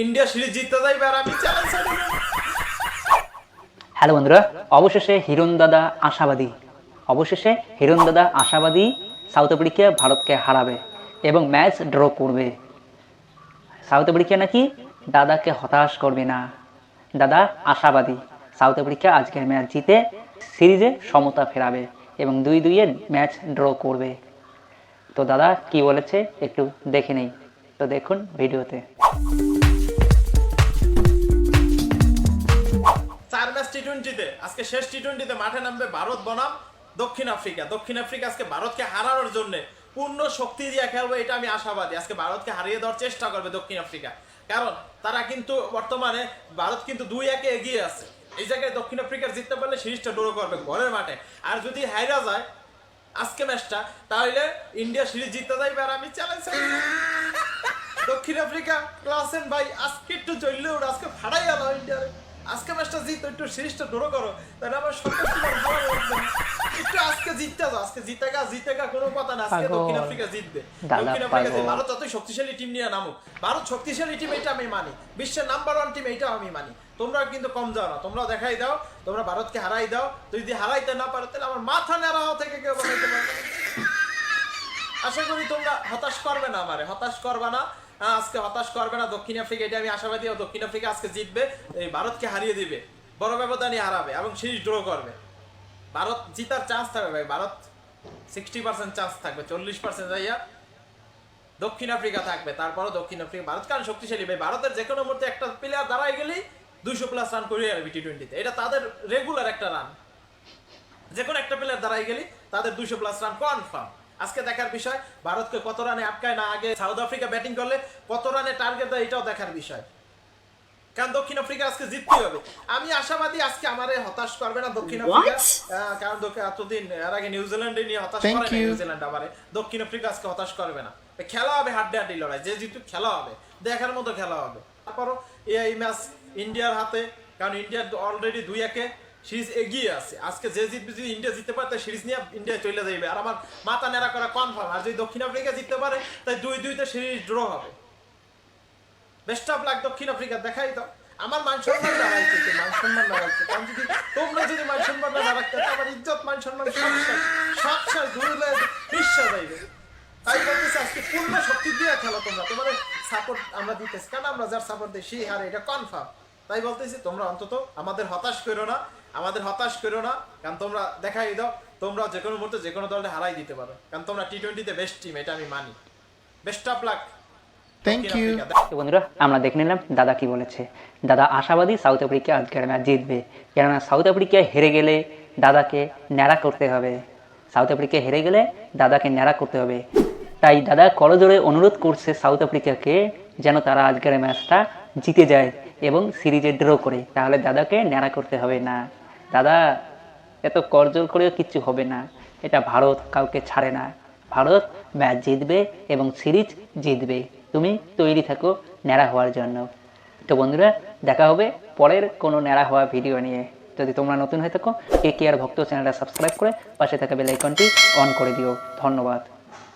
India series জিততে আর আমি challenge hello বন্ধুরা, অবশেষে হিরণ দাদা আশাবাদী। অবশেষে হিরণ দাদা আশাবাদী সাউথ আফ্রিকা ভারতকে হারাবে এবং ম্যাচ ড্র করবে। সাউথ আফ্রিকা নাকি দাদাকে হতাশ করবে না। দাদা আশাবাদী সাউথ আফ্রিকা আজকের ম্যাচ জিতে সিরিজে সমতা ফেরাবে এবং দুই দুইয়ে ম্যাচ ড্র করবে। তো দাদা কি বলেছে একটু দেখে নেই। তো দেখুন ভিডিওতে। টোয়েন্টিতে আজকে শেষ টি টোয়েন্টিতে মাঠে নামবে ভারত বনাম দক্ষিণ আফ্রিকা। দক্ষিণ আফ্রিকা আজকে ভারতকে হারানোর জন্য পূর্ণ শক্তি দিয়ে খেলবে এটা আমি আশাবাদী। আজকে ভারতকে হারিয়ে দেওয়ার চেষ্টা করবে দক্ষিণ আফ্রিকা। কারণ তারা কিন্তু বর্তমানে ভারত কিন্তু দুই একে এগিয়ে আছে। এই জায়গায় দক্ষিণ আফ্রিকার জিততে পারলে সিরিজটা ড্র করবে ঘরের মাঠে। আর যদি হাইরা যায় আজকে ম্যাচটা তাহলে ইন্ডিয়া সিরিজ জিততে যাইবে আর আমি চ্যালেঞ্জ দক্ষিণ আফ্রিকা ক্লাসেন ভাই আজকে একটু চললে ওর আজকে ফাড়াই আজকে ম্যাচটা জিতো একটু সিরিজটা ড্র করো। তাহলে আমার সন্তোষ ভালো একটু আজকে জিততে যাও আজকে জিতে গা জিতে গা কোনো কথা না। আজকে দক্ষিণ আফ্রিকা জিতবে। দক্ষিণ আফ্রিকা। ভারত যতই শক্তিশালী টিম নিয়ে নামুক ভারত শক্তিশালী টিম এটা আমি মানি। বিশ্বের নাম্বার ওয়ান টিম এইটাও আমি মানি। তোমরা কিন্তু কম যাও না। তোমরা দেখাই দাও তোমরা ভারতকে হারাই দাও। তুই যদি হারাইতে না পারো তাহলে আমার মাথা নেড়া থেকে কেউ বাঁচাইতে পারবে আশা করি তোমরা হতাশ করবে না আমারে হতাশ করবে না। হ্যাঁ, আজকে হতাশ করবে না দক্ষিণ আফ্রিকা এটা আমি আশাবাদী দক্ষিণ আফ্রিকা আজকে জিতবে এই ভারতকে হারিয়ে দিবে। বড় ব্যবধানে হারাবে এবং সিরিজ ড্র করবে। ভারত জিতার চান্স থাকবে ভাই ভারত সিক্সটি পার্সেন্ট চান্স থাকবে চল্লিশ পার্সেন্ট যাইয়া দক্ষিণ আফ্রিকা থাকবে তারপরও দক্ষিণ আফ্রিকা ভারত কারণ শক্তিশালী ভাই ভারতের যে কোনো মুহূর্তে একটা প্লেয়ার দাঁড়ায় গেলেই দুইশো প্লাস রান করে যাবে টি টোয়েন্টিতে এটা তাদের রেগুলার একটা রান যে কোনো একটা প্লেয়ার দাঁড়ায় গেলি তাদের দুইশো প্লাস রান কনফার্ম আজকে দেখার বিষয় ভারতকে কত রানে আটকায় না আগে সাউথ আফ্রিকা ব্যাটিং করলে কত রানে টার্গেট দেয় এটাও দেখার বিষয়। কারণ দক্ষিণ আফ্রিকা আজকে জিততে হবে। আমি আশাবাদী আজকে আমারে হতাশ করবে না দক্ষিণ আফ্রিকা। কারণ এতদিন এর আগে নিউজিল্যান্ডে নিয়ে হতাশ করে নিউজিল্যান্ড আমারে দক্ষিণ আফ্রিকা আজকে হতাশ করবে না। খেলা হবে হাড্ডে হাড্ডি লড়াই। যে জিতু খেলা হবে। দেখার মতো খেলা হবে। তারপরও এই ম্যাচ ইন্ডিয়ার হাতে কারণ ইন্ডিয়া অলরেডি দুই একে। সিরিজ এগিয়ে আছে আজকে যে জিতবে যদি ইন্ডিয়া জিততে পারে, তাই সিরিজ নিয়ে ইন্ডিয়া চলে যাবে আর আমার মাথা নেড়া করা কনফার্ম আর যদি দক্ষিণ আফ্রিকা জিততে পারে, তাই দুই দুইতে সিরিজ ড্র হবে। বেস্ট অফ লাক দক্ষিণ আফ্রিকা, দেখাই দাও আমার মান সম্মান না রাখছে মান সম্মান না রাখছে কারণ যদি তোমরা যদি মান সম্মান না রাখতে তো আমার ইজ্জত, মান সম্মান সব সব শেষ ধরলে বিশ্বাস যাইবে। তাই বলতেছি, আজকে পূর্ণ শক্তি দিয়ে খেলো তোমরা। তোমাদের সাপোর্ট আমরা দিতেছি। কারণ আমরা যার সাপোর্ট দিই? সেই হারে, এটা কনফার্ম তাই বলতেছি, তোমরা অন্তত আমাদের হতাশ করো না। আমাদের হতাশ করো না কারণ তোমরা দেখাই দাও তোমরা যে কোনো মুহূর্তে যে কোনো দলটা হারাই দিতে পারো। কারণ তোমরা টি টোয়েন্টিতে বেস্ট টিম এটা আমি মানি। Best of luck Thank you. তো বন্ধুরা আমরা দেখে নিলাম দাদা কি বলেছে। দাদা আশাবাদী সাউথ আফ্রিকা আজকের ম্যাচ জিতবে। কেননা সাউথ আফ্রিকায় হেরে গেলে দাদাকে ন্যাড়া করতে হবে। সাউথ আফ্রিকায় হেরে গেলে দাদাকে ন্যাড়া করতে হবে। তাই দাদা করজোড়ে অনুরোধ করছে সাউথ আফ্রিকাকে যেন তারা আজকের ম্যাচটা জিতে যায় এবং সিরিজে ড্র করে। তাহলে দাদাকে ন্যাড়া করতে হবে না। দাদা, এত করজোর করেও কিচ্ছু হবে না। এটা ভারত কাউকে ছাড়ে না। ভারত ম্যাচ জিতবে এবং সিরিজ জিতবে। তুমি তৈরি থাকো ন্যাড়া হওয়ার জন্য। তো বন্ধুরা, দেখা হবে পরের কোনো ন্যাড়া হওয়া ভিডিও নিয়ে। যদি তোমরা নতুন হয়ে থাকো কে কে আর ভক্ত চ্যানেলটা সাবস্ক্রাইব করে পাশে থাকা বেল আইকনটি অন করে দিও। ধন্যবাদ।